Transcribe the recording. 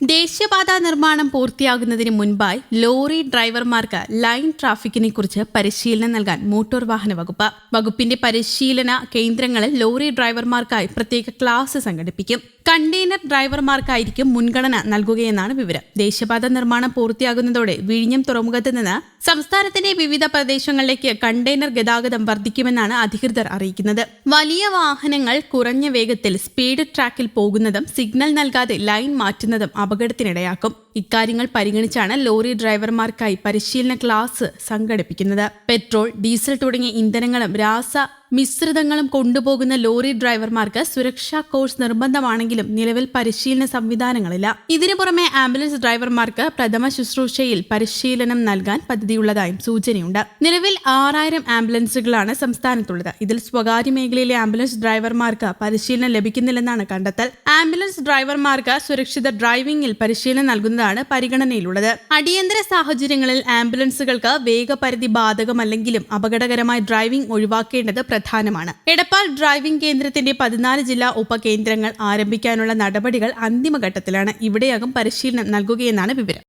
ദേശീയപാത നിർമ്മാണം പൂർത്തിയാകുന്നതിന് മുൻപായി ലോറി ഡ്രൈവർമാർക്ക് ലൈൻ ട്രാഫിക്കിനെ കുറിച്ച് പരിശീലനം നൽകാൻ മോട്ടോർ വാഹന വകുപ്പ്. വകുപ്പിന്റെ പരിശീലന കേന്ദ്രങ്ങളിൽ ലോറി ഡ്രൈവർമാർക്കായി പ്രത്യേക ക്ലാസ് സംഘടിപ്പിക്കും. കണ്ടെയ്നർ ഡ്രൈവർമാർക്കായിരിക്കും മുൻഗണന നൽകുകയെന്നാണ് വിവരം. ദേശീയപാത നിർമ്മാണം പൂർത്തിയാകുന്നതോടെ വിഴിഞ്ഞം തുറമുഖത്ത് നിന്ന് സംസ്ഥാനത്തിന്റെ വിവിധ പ്രദേശങ്ങളിലേക്ക് കണ്ടെയ്നർ ഗതാഗതം വർദ്ധിക്കുമെന്നാണ് അധികൃതർ അറിയിക്കുന്നത്. വലിയ വാഹനങ്ങൾ കുറഞ്ഞ വേഗത്തിൽ സ്പീഡ് ട്രാക്കിൽ പോകുന്നതും സിഗ്നൽ നൽകാതെ ലൈൻ മാറ്റുന്നതും അപകടത്തിനിടയാക്കും. ഇക്കാര്യങ്ങൾ പരിഗണിച്ചാണ് ലോറി ഡ്രൈവർമാർക്കായി പരിശീലന ക്ലാസ് സംഘടിപ്പിക്കുന്നത്. പെട്രോൾ ഡീസൽ തുടങ്ങിയ ഇന്ധനങ്ങളും രാസ മിശ്രിതങ്ങളും കൊണ്ടുപോകുന്ന ലോറി ഡ്രൈവർമാർക്ക് സുരക്ഷാ കോഴ്സ് നിർബന്ധമാണെങ്കിലും നിലവിൽ പരിശീലന സംവിധാനങ്ങളില്ല. ഇതിനു പുറമെ ആംബുലൻസ് ഡ്രൈവർമാർക്ക് പ്രഥമ ശുശ്രൂഷയിൽ പരിശീലനം നൽകാൻ പദ്ധതിയുള്ളതായും സൂചനയുണ്ട്. നിലവിൽ ആറായിരം ആംബുലൻസുകളാണ് സംസ്ഥാനത്തുള്ളത്. ഇതിൽ സ്വകാര്യ മേഖലയിലെ ആംബുലൻസ് ഡ്രൈവർമാർക്ക് പരിശീലനം ലഭിക്കുന്നില്ലെന്നാണ് കണ്ടെത്തൽ. ആംബുലൻസ് ഡ്രൈവർമാർക്ക് സുരക്ഷിത ഡ്രൈവിംഗിൽ പരിശീലനം നൽകുന്നതാണ് പരിഗണനയിലുള്ളത്. അടിയന്തര സാഹചര്യങ്ങളിൽ ആംബുലൻസുകൾക്ക് വേഗപരിധി ബാധകമല്ലെങ്കിലും അപകടകരമായ ഡ്രൈവിംഗ് ഒഴിവാക്കേണ്ടത് പ്രധാനമാണ്. എടപ്പാൾ ഡ്രൈവിംഗ് കേന്ദ്രത്തിന്റെ പതിനാല് ജില്ലാ ഉപകേന്ദ്രങ്ങൾ ആരംഭിക്കാനുള്ള നടപടികൾ അന്തിമഘട്ടത്തിലാണ്. ഇവിടെയാകും പരിശീലനം നൽകുകയെന്നാണ് വിവരം.